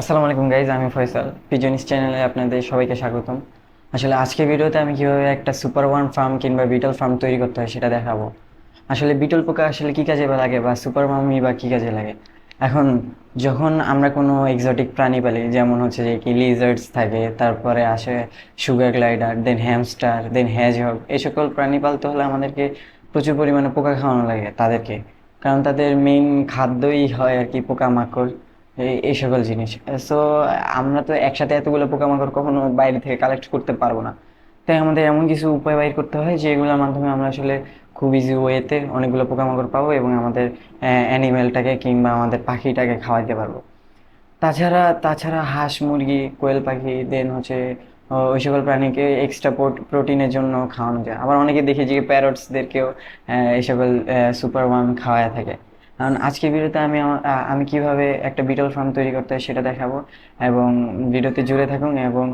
আসসালামু আলাইকুম গাইজ আমি ফয়সাল পিজনিস চ্যানেলে আপনাদের সবাইকে স্বাগতম। আসলে আজকে ভিডিওতে আমি কীভাবে একটা সুপার ওয়ার্ম ফার্ম কিংবা বিটল ফার্ম তৈরি করতে হয় সেটা দেখাবো। আসলে বিটল পোকা আসলে কী কাজে বা লাগে বা সুপার ওয়ার্মই বা কী কাজে লাগে? এখন যখন আমরা কোনো এক্সোটিক প্রাণী পালি, যেমন হচ্ছে যে কি লিজার্ডস থাকে, তারপরে আসে sugar glider then hamster then hedgehog এই সকল প্রাণী পালতে হলে আমাদেরকে প্রচুর পরিমাণে পোকা খাওয়ানো লাগে তাদেরকে। কারণ তাদের মেইন খাদ্যই হয় আর কি পোকামাকড়। এই সকল জিনিস। সো আমরা তো একসাথে এতগুলো পোকামাকড় কখনো বাইরে থেকে কালেক্ট করতে পারব না। তাই আমাদের এমন কিছু উপায় বাইর করতে হয় যেগুলোর মাধ্যমে আমরা আসলে খুব ইজি ওয়েতে অনেকগুলো পোকামাকড় পাবো এবং আমাদের অ্যানিমেলটাকে কিংবা আমাদের পাখিটাকে খাওয়াইতে পারব। তাছাড়া তাছাড়া হাঁস, মুরগি, কোয়েল পাখি দেন হচ্ছে ওই সকল প্রাণীকে এক্সট্রা প্রোটিনের জন্য খাওয়ানো যায়। আবার অনেকে দেখেছি যে প্যারটসদেরকেও এই সকল সুপার ওয়ার্ম খাওয়ায় থাকে। কারণ আজকের ভিডিওতে আমি আমি কীভাবে একটা বিটল ফার্ম তৈরি করতে হয় সেটা দেখাবো এবং ভিডিওতে জুড়ে থাকুন এবং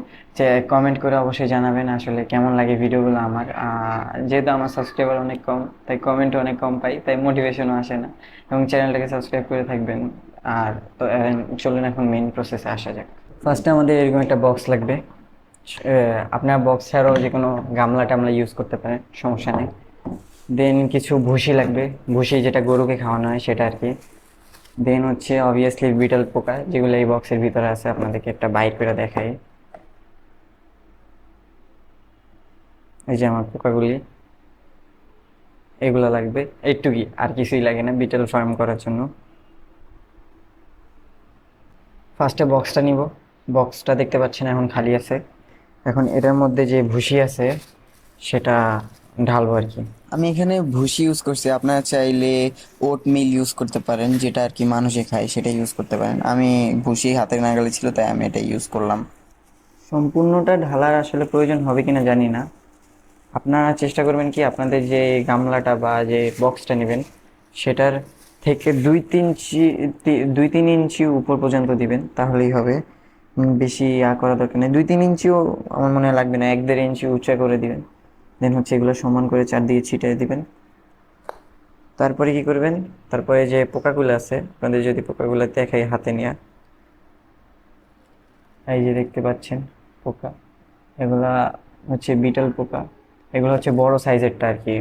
কমেন্ট করে অবশ্যই জানাবেন আসলে কেমন লাগে ভিডিওগুলো আমার। যেহেতু আমার সাবস্ক্রাইবার অনেক কম, তাই কমেন্টও অনেক কম পাই, তাই মোটিভেশনও আসে না এবং চ্যানেলটাকে সাবস্ক্রাইব করে থাকবেন। আর তো চলুন এখন মেইন প্রসেসে আসা যাক। ফার্স্টে আমাদের এরকম একটা বক্স লাগবে। আপনার বক্স ছাড়াও যে কোনো গামলা টামলা ইউজ করতে পারেন, সমস্যা নেই। দেন কিছু ভুসি লাগবে। ভুসি যেটা গরুকে খাওয়ানো হয়, সেটা আর কি দেন হচ্ছে অবভিয়াসলি বিটল পোকা, যেগুলো এই বক্সের ভিতরে আছে, আপনাদেরকে একটা বাইক করে দেখাই। এই যে আমার পোকাগুলি। এগুলো লাগবে। একটুকি আর কিছুই লাগে না বিটল ফার্ম করার জন্য। ফার্স্টে বক্সটা নিব। বক্সটা দেখতে পাচ্ছেন এখন খালি আছে। এখন এটার মধ্যে যে ভুসি আছে, সেটা ঢালবো আর কি। আমি এখানে ভুসি ইউজ করছি। আপনারা চাইলে ওট মিল ইউজ করতে পারেন যেটা আর কি মানুষে খায় সেটা ইউজ করতে পারেন। আমি ভুসি হাতের নাগালে ছিল তাই আমি এটা ইউজ করলাম। সম্পূর্ণটা ঢালার আসলে প্রয়োজন হবে কিনা জানি না। আপনারা চেষ্টা করবেন কি আপনাদের যে গামলাটা বা যে বক্সটা নেবেন সেটার থেকে দুই তিন দুই তিন ইঞ্চি উপর পর্যন্ত দিবেন তাহলেই হবে। বেশি ইয়া করা দরকার নেই। দুই তিন ইঞ্চিও আমার মনে হয় লাগবে না এক দেড় ইঞ্চি উঁচা করে দিবেন। দেন হচ্ছে এগুলো সমান করে চারদিকে ছিটিয়ে দিবেন। তারপরে কি করবেন? তারপরে যে পোকাগুলো আছে, আপনাদের যদি পোকাগুলো দেখাই হাতে নিয়ে। এই যে দেখতে পাচ্ছেন, পোকা। এগুলা হচ্ছে বিটল পোকা। এগুলো হচ্ছে বড় সাইজেরটা আর কি।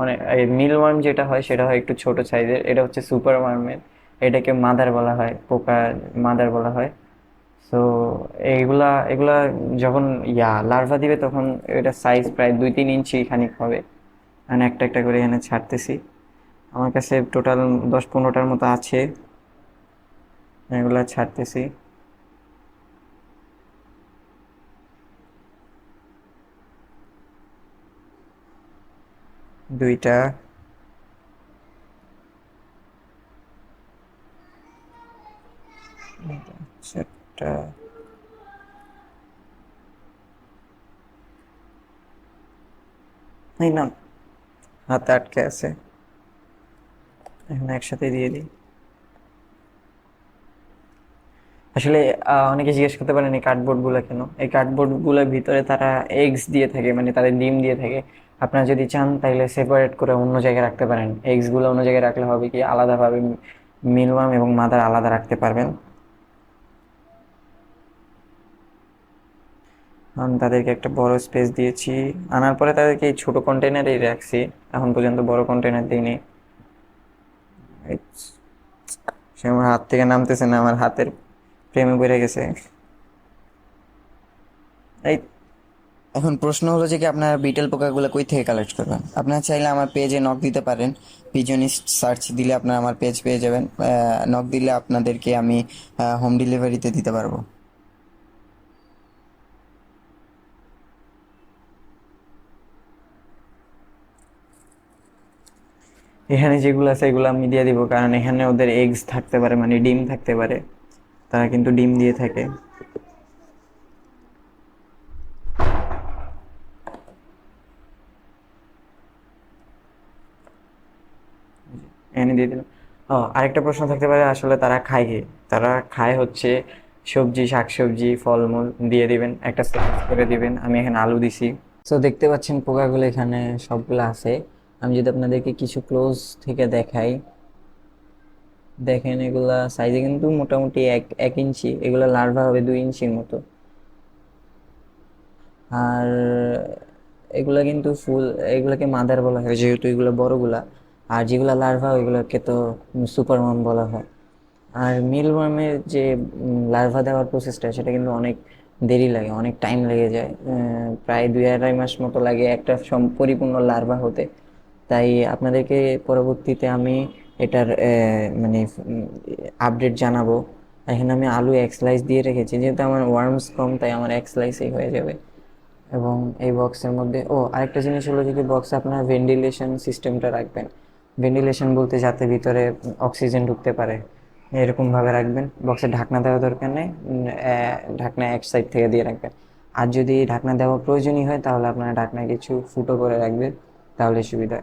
অনেক মিল ওয়ার্ম যেটা হয়, সেটা হয় একটু ছোট সাইজের। এটা হচ্ছে সুপার ওয়ার্মের। এটাকে মাদার বলা হয় পোকা মাদার বলা হয়। সো এইগুলা এগুলা যখন, ইয়া লার্ভা দিবে তখন এটা সাইজ প্রায় দুই তিন ইঞ্চি খানিক হবে। আমি একটা একটা করে এখানে ছাড়তেছি। আমার কাছে টোটাল দশ পনেরোটার মতো আছে। এগুলা ছাড়তেছি। দুইটা। চারটা হাতে আটকে আছে। একসাথে দিয়ে দিই। আসলে অনেকে জিজ্ঞেস করতে পারেন এই কার্ডবোর্ডগুলো কেন? এই কার্ডবোর্ডগুলোর ভিতরে তারা এগস দিয়ে থাকে মানে তাদের ডিম দিয়ে থাকে। আপনারা যদি চান, তাহলে সেপারেট করে অন্য জায়গায় রাখতে পারেন। এগসগুলো অন্য জায়গায় রাখলে হবে কি? আলাদাভাবে মিলওয়াম এবং মাদার আলাদা রাখতে পারবেন। আমি তাদেরকে একটা বড় স্পেস দিয়েছি। আনার পরে তাদেরকে এই ছোট কন্টেনারেই রাখছি। এখন পর্যন্ত বড় কন্টেনার দিইনি। সে আমার হাত থেকে নামতেছে না, আমার হাতের প্রেমে পড়ে গেছে। এই, এখন প্রশ্ন হলো যে কি আপনারা বিটেল পোকাগুলো কই থেকে কালেক্ট করবেন? আপনারা চাইলে আমার পেজে নক দিতে পারেন। পিজনিস্ট সার্চ দিলে আপনারা আমার পেজ পেয়ে যাবেন। নক দিলে আপনাদেরকে আমি হোম ডেলিভারিতে দিতে পারব। এখানে যেগুলো আছে, এগুলো আমি দিয়ে দিব। কারণ এখানে ওদের এগস থাকতে পারে মানে ডিম থাকতে পারে। তারা কিন্তু ডিম দিয়ে থাকে। এনে দিয়ে দিলাম। ও, আরেকটা প্রশ্ন থাকতে পারে, আসলে তারা খায় কি? তারা খায় হচ্ছে সবজি, শাকসবজি, ফলমূল দিয়ে দিবেন, একটা স্লাইস করে দিবেন। আমি এখানে আলু দিছি। তো দেখতে পাচ্ছেন পোকাগুলো এখানে সবগুলো আছে। আমি যদি আপনাদেরকে কিছু ক্লোজ থেকে দেখাই, দেখেন এগুলা সাইজে কিন্তু মোটামুটি এক এক ইঞ্চি, এগুলা লার্ভা হবে দুই ইঞ্চির মতো। আর এগুলা কিন্তু ফুল, এগুলাকে মাদার বলা হয়, যেহেতু এগুলো বড়গুলা। আর যেগুলা লার্ভা ওইগুলোকে তো সুপারওয়ার্ম বলা হয়। আর মিলওয়ার্মের যে লার্ভা দেওয়ার প্রসেসটা সেটা কিন্তু অনেক দেরি লাগে, অনেক টাইম লেগে যায়। প্রায় দুই আড়াই মাস মতো লাগে একটা পরিপূর্ণ লার্ভা হতে। তাই আপনাদেরকে পরবর্তীতে আমি এটার মানে আপডেট জানাব। এখানে আমি আলু এক স্লাইস দিয়ে রেখেছি, যেহেতু আমার ওয়ার্মস কম, তাই আমার এক স্লাইসেই হয়ে যাবে। এবং এই বক্সের মধ্যে, ও, আরেকটা জিনিস হলো যদি বক্সে আপনার ভেন্টিলেশন সিস্টেমটা রাখবেন। ভেন্টিলেশন বলতে যাতে ভিতরে অক্সিজেন ঢুকতে পারে, এরকমভাবে রাখবেন। বক্সে ঢাকনা দেওয়া দরকার নেই ঢাকনা এক সাইড থেকে দিয়ে রাখবেন। আর যদি ঢাকনা দেওয়া প্রয়োজনই হয়, তাহলে আপনারা ঢাকনা কিছু ফুটো করে রাখবেন, তাহলে সুবিধা।